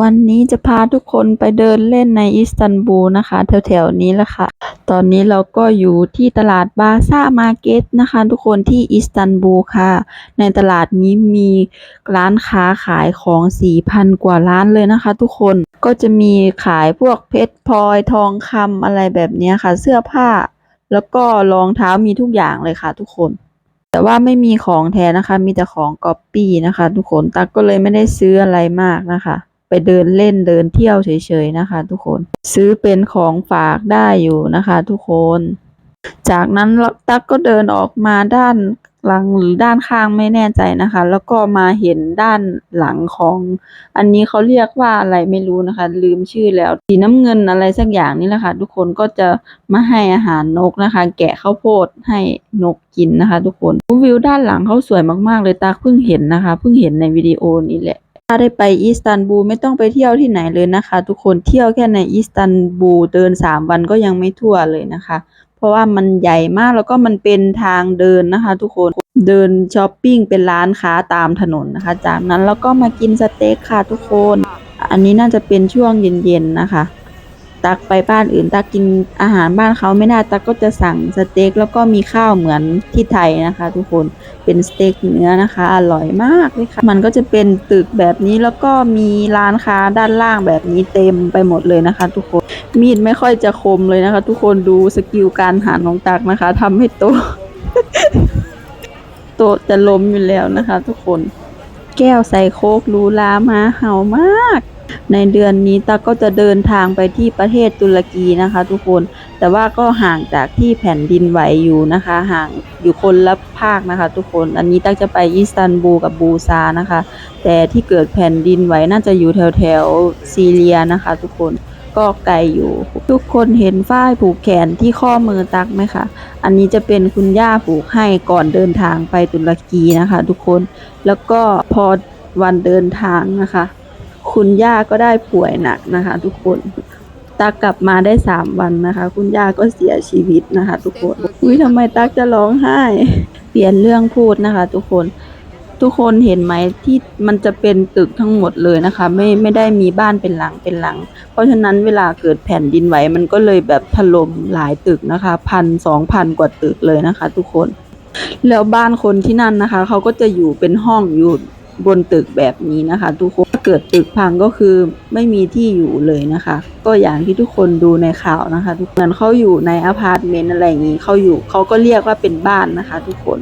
วันนี้จะพาทุกคนไปเดินเล่นในอิสตันบูลนะคะ แถวๆนี้แหละค่ะ ตอนนี้เราก็อยู่ที่ตลาดบาซ่ามาร์เก็ตนะคะ ทุกคนที่อิสตันบูลค่ะ ในตลาดนี้มีร้านค้าขายของ4,000 กว่าร้านเลยนะคะ ทุกคนก็จะมีขายพวกเพชรพลอยทองคำอะไรแบบนี้ค่ะ เสื้อผ้า แล้วก็รองเท้ามีทุกอย่างเลยค่ะ ทุกคนแต่ว่าไม่มีของแท้นะคะ มีแต่ของก๊อปปี้นะคะ ทุกคนตักก็เลยไม่ได้ซื้ออะไรมากนะคะ ไปเดินเล่นเดินเที่ยวเฉยๆนะคะ ทุกคนซื้อเป็นของฝากได้อยู่นะคะ ทุกคน จากนั้นตักก็เดินออกมาด้านหลังหรือด้านข้างไม่แน่ใจนะคะ แล้วก็มาเห็นด้านหลังของ อันนี้เขาเรียกว่าอะไรไม่รู้นะคะ ลืมชื่อแล้วสีน้ำเงินอะไรสักอย่างนี่แหละค่ะ ทุกคนก็จะมาให้อาหารนกนะคะ แกะข้าวโพดให้นกกินนะคะ ทุกคนวิวด้านหลังเขาสวยมากๆเลยตาเพิ่งเห็นนะคะเพิ่งเห็นในวิดีโอนี้แหละาได้ไปอิสตันบูลไม่ต้องไปเที่ยวที่ไหนเลยนะคะทุกคนเที่ยวแค่ในอิสตันบูลเดินสามวันก็ยังไม่ทั่วเลยนะคะ เพราะว่ามันใหญ่มากแล้วก็มันเป็นทางเดินนะคะ ทุกคนเดินช้อปปิ้งเป็นร้านค้าตามถนนนะคะ จากนั้นเราก็มากินสเต็กค่ะทุกคน อันนี้น่าจะเป็นช่วงเย็นๆนะคะ ตักไปบ้านอื่น ตักกินอาหารบ้านเขาไม่ได้ตักก็จะสั่งสเต็กแล้วก็มีข้าวเหมือนที่ไทยนะคะ ทุกคนเป็นสเต็กเนื้อนะคะ อร่อยมากเลยค่ะมันก็จะเป็นตึกแบบนี้แล้วก็มีร้านค้าด้านล่างแบบนี้เต็มไปหมดเลยนะคะ ทุกคนมีดไม่ค่อยจะคมเลยนะคะ ทุกคนดูสกิลการหั่นของตักนะคะทำให้โตโตจะล้มอยู่แล้วนะคะ ทุกคนแก้วใส่โคกรูหรามาเห่ามากในเดือนนี้ตาก็จะเดินทางไปที่ประเทศตุรกีนะคะ ทุกคน แต่ว่าก็ห่างจากที่แผ่นดินไหวอยู่นะคะ ห่างอยู่คนละภาคนะคะ ทุกคน อันนี้ตักจะไปอิสตันบูลกับบูซานะคะ แต่ที่เกิดแผ่นดินไหวน่าจะอยู่แถวแถวซีเรียนะคะ ทุกคนก็ไกลอยู่ ทุกคนเห็นฝ้ายผูกแขนที่ข้อมือตักไหมคะ อันนี้จะเป็นคุณย่าผูกให้ก่อนเดินทางไปตุรกีนะคะ ทุกคน แล้วก็พอวันเดินทางนะคะ คุณย่าก็ได้ป่วยหนักนะคะ ทุกคนตักกลับมาได้สามวันนะคะ คุณย่าก็เสียชีวิตนะคะ ทุกคนอุ้ยทำไมตักจะร้องไห้ เปลี่ยนเรื่องพูดนะคะ ทุกคนทุกคนเห็นไหมที่มันจะเป็นตึกทั้งหมดเลยนะคะ ไม่ไม่ได้มีบ้านเป็นหลังเป็นหลัง เพราะฉะนั้นเวลาเกิดแผ่นดินไหวมันก็เลยแบบถล่มหลายตึกนะคะพันสองพันกว่าตึกเลยนะคะ ทุกคน แล้วบ้านคนที่นั่นนะคะเขาก็จะอยู่เป็นห้องอยู่บนตึกแบบนี้นะคะ ทุกคน เกิดตึกพังก็คือไม่มีที่อยู่เลยนะคะ ก็อย่างที่ทุกคนดูในข่าวนะคะ ทุกเหมือนเขาอยู่ในอพาร์ตเมนต์อะไรอย่างนี้เขาอยู่เขาก็เรียกว่าเป็นบ้านนะคะ ทุกคน